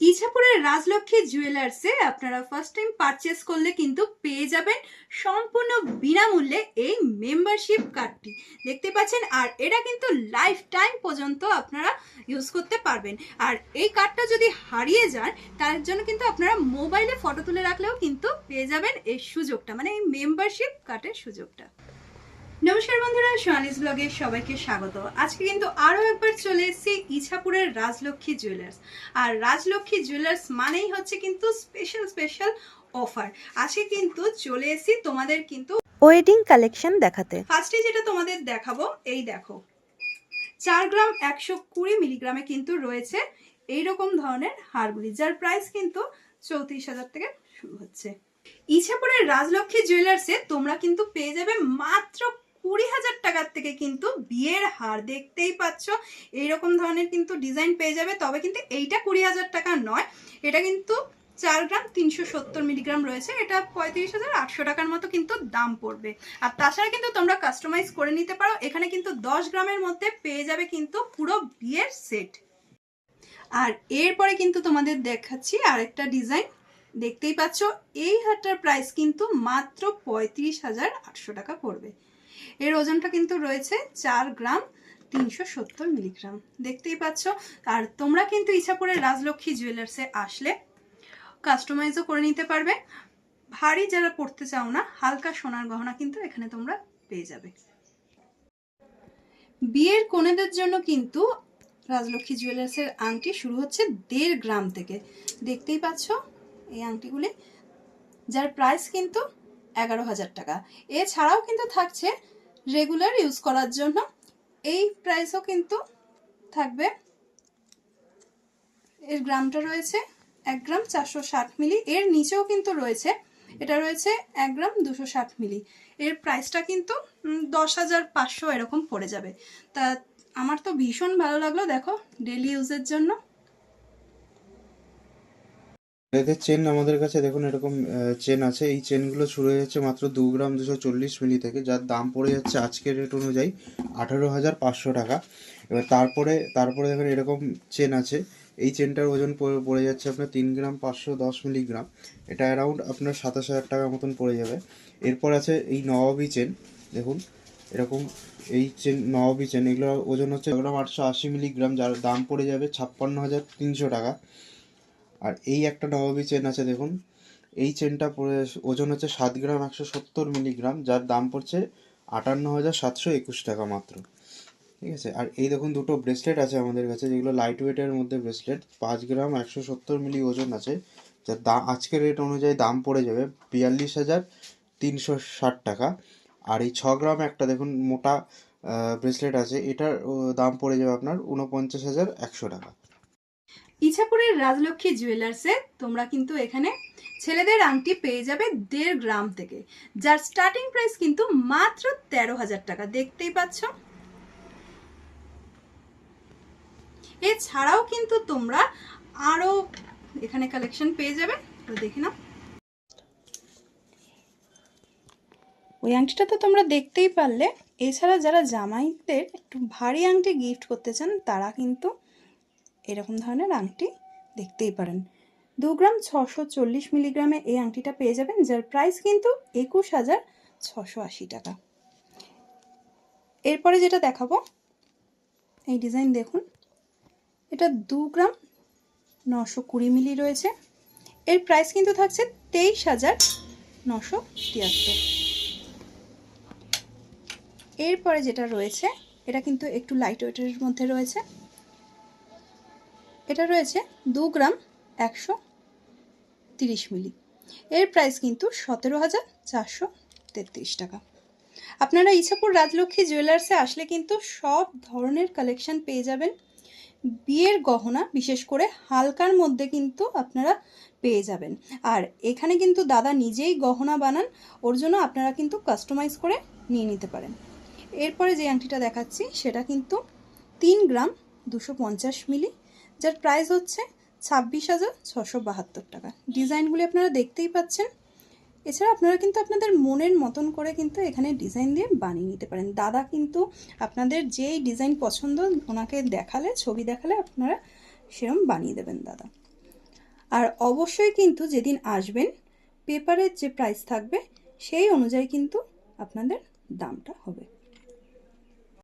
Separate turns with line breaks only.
ইছাপুরের রাজলক্ষ্মী জুয়েলার্সে আপনারা first time purchase করলে কিন্তু পেয়ে যাবেন সম্পূর্ণ বিনামূল্যে এই মেম্বারশিপ কার্ডটি দেখতে পাচ্ছেন, আর এটা কিন্তু লাইফ টাইম পর্যন্ত আপনারা ইউজ করতে পারবেন। আর এই কার্ডটা যদি হারিয়ে যান, তার জন্য কিন্তু আপনারা মোবাইলে ফটো তুলে রাখলেও কিন্তু পেয়ে যাবেন এই সুযোগটা মানে এই মেম্বারশিপ কার্ডের সুযোগটা। নমস্কার বন্ধুরা সোয়ানিস ব্লগে সবাইকে স্বাগত। আজকে কিন্তু আরও একবার চলে এসেছি ইছাপুরের রাজলক্ষ্মী জুয়েলার্স আর রাজলক্ষ্মী জুয়েলার্স মানেই হচ্ছে কিন্তু স্পেশাল স্পেশাল অফার আজকে কিন্তু চলে এসেছি তোমাদের কিন্তু
ওয়েডিং কালেকশন দেখাতে।
ফার্স্টে যেটা তোমাদের দেখাবো এই দেখো। চার গ্রাম একশো কুড়ি মিলিগ্রামে কিন্তু রয়েছে এই রকম ধরনের হারগুলি যার প্রাইস কিন্তু চৌত্রিশ হাজার থেকে শুরু হচ্ছে। ইছাপুরের রাজলক্ষ্মী জুয়েলার্সে তোমরা কিন্তু পেয়ে যাবে মাত্র কুড়ি হাজার টাকার থেকে কিন্তু বিয়ের হার দেখতেই পাচ্ছ। এইরকম ধরনের কিন্তু ডিজাইন পেয়ে যাবে, তবে কিন্তু এইটা কুড়ি হাজার টাকা নয়। এটা কিন্তু চার গ্রাম তিনশো সত্তর মিলিগ্রাম রয়েছে। এটা পঁয়ত্রিশ হাজার আটশো টাকার মতো কিন্তু দাম পড়বে। আর তাছাড়া কিন্তু তোমরা কাস্টমাইজ করে নিতে পারো। এখানে কিন্তু দশ গ্রামের মধ্যে পেয়ে যাবে কিন্তু পুরো বিয়ের সেট আর এরপরে কিন্তু তোমাদের দেখাচ্ছি আরেকটা ডিজাইন দেখতেই পাচ্ছ, এই হারটার প্রাইস কিন্তু মাত্র পঁয়ত্রিশ হাজার আটশো টাকা পড়বে। এর ওজনটা কিন্তু রয়েছে চার গ্রাম তিনশো সত্তর মিলিগ্রাম। দেখতেই পাচ্ছ, আর তোমরা কিন্তু ইচ্ছাপুরের রাজলক্ষ্মী জুয়েলার্সে আসলে কাস্টমাইজও করে নিতে পারবে। ভারী যারা পড়তে চাও না, হালকা সোনার গহনা কিন্তু এখানে তোমরা পেয়ে যাবে। বিয়ের কোনেদের জন্য কিন্তু রাজলক্ষ্মী জুয়েলার্সের আংটি শুরু হচ্ছে দেড় গ্রাম থেকে। দেখতেই পাচ্ছ, এই আংটিগুলি, যার প্রাইস কিন্তু এগারো হাজার টাকা। এছাড়াও কিন্তু থাকছে রেগুলার ইউজ করার জন্য এই প্রাইসও কিন্তু থাকবে। এর গ্রামটা রয়েছে এক গ্রাম চারশো ষাট মিলি, এর নিচেও কিন্তু রয়েছে, এটা রয়েছে এক গ্রাম দুশো ষাট মিলি। এর প্রাইসটা কিন্তু দশ হাজার পাঁচশো এরকম পড়ে যাবে। তা, আমার তো ভীষণ ভালো লাগল, দেখো ডেলি ইউজের জন্য।
এদের চেন আমাদের কাছে দেখুন এরকম চেন আছে। এই চেনগুলো শুরু হয়ে যাচ্ছে মাত্র দু গ্রাম দুশো চল্লিশ মিলি থেকে, যার দাম পড়ে যাচ্ছে আজকের রেট অনুযায়ী আঠারো হাজার পাঁচশো টাকা। এবার তারপরে তারপরে দেখুন এরকম চেন আছে। এই চেনটার ওজন পড়ে- যাচ্ছে আপনার তিন গ্রাম পাঁচশো দশ মিলিগ্রাম এটা অ্যারাউন্ড আপনার সাতাশ হাজার টাকার মতন পড়ে যাবে। এরপর আছে এই নবাবী চেন দেখুন, এরকম এই চেন নবাবী চেন এগুলোর ওজন হচ্ছে গ্রাম আটশো আশি মিলিগ্রাম যার দাম পড়ে যাবে ছাপ্পান্ন হাজার তিনশো টাকা। আর এই একটা নবাবী চেন আছে, দেখুন। এই চেনটা পড়ে ওজন হচ্ছে সাত গ্রাম একশো সত্তর মিলিগ্রাম, যার দাম পড়ছে আটান্ন হাজার সাতশো একুশ টাকা মাত্র। ঠিক আছে? আর এই দেখুন দুটো ব্রেসলেট আছে আমাদের কাছে, যেগুলো লাইট ওয়েটের মধ্যে ব্রেসলেট পাঁচ গ্রাম একশো সত্তর মিলি ওজন আছে, যার দাম আজকের রেট অনুযায়ী দাম পড়ে যাবে বিয়াল্লিশ হাজার তিনশো ষাট টাকা। আর এই ছ গ্রাম একটা দেখুন মোটা ব্রেসলেট আছে, এটার দাম পড়ে যাবে আপনার উনপঞ্চাশ হাজার একশো টাকা।
ইছাপুরের রাজলক্ষ্মী জুয়েলার্সে তোমরা কিন্তু এখানে ছেলেদের আংটি পেয়ে যাবে দেড় গ্রাম থেকে। যার স্টার্টিং প্রাইস কিন্তু মাত্র তেরো হাজার টাকা। দেখতেই পাচ্ছ? এছাড়াও কিন্তু তোমরা আরও এখানে কালেকশন পেয়ে যাবে। দেখে নাও। ওই আংটিটা তো তোমরা দেখতেই পারলে। এছাড়া যারা জামাইদের একটু ভারী আংটি গিফট করতে চান, তারা কিন্তু এরকম ধরনের আংটি দেখতেই পারেন। দু গ্রাম ছশো চল্লিশ মিলিগ্রামে এই আংটিটা পেয়ে যাবেন, যার প্রাইস কিন্তু একুশ হাজার ছশো আশি টাকা। এরপরে যেটা দেখাবো, এই ডিজাইন দেখুন। এটা দু গ্রাম নশো কুড়ি মিলি রয়েছে। এর প্রাইস কিন্তু থাকছে তেইশ হাজার নশো তিয়াত্তর। এরপরে যেটা রয়েছে, এটা কিন্তু একটু লাইট ওয়েটের মধ্যে রয়েছে। এটা রয়েছে দু গ্রাম একশো তিরিশ মিলি। এর প্রাইস কিন্তু সতেরো হাজার চারশো তেত্রিশ টাকা। আপনারা ইছাপুর রাজলক্ষ্মী জুয়েলার্সে আসলে কিন্তু সব ধরনের কালেকশন পেয়ে যাবেন। বিয়ের গহনা, বিশেষ করে হালকার মধ্যে কিন্তু আপনারা পেয়ে যাবেন। আর এখানে কিন্তু দাদা নিজেই গহনা বানান, ওর জন্য আপনারা কিন্তু কাস্টমাইজ করে নিয়ে নিতে পারেন। এরপরে যে আংটিটা দেখাচ্ছি, সেটা কিন্তু তিন গ্রাম দুশো মিলি যার প্রাইস হচ্ছে ছাব্বিশ হাজার ছশো বাহাত্তর টাকা। ডিজাইনগুলি আপনারা দেখতেই পাচ্ছেন। এছাড়া আপনারা কিন্তু আপনাদের মনের মতন করে কিন্তু এখানে ডিজাইন দিয়ে বানিয়ে নিতে পারেন। দাদা কিন্তু আপনাদের যেই ডিজাইন পছন্দ ওনাকে দেখালে, ছবি দেখালে আপনারা সেরকম বানিয়ে দেবেন দাদা। আর অবশ্যই কিন্তু যেদিন আসবেন পেপারের যে প্রাইস থাকবে, সেই অনুযায়ী কিন্তু আপনাদের দামটা হবে।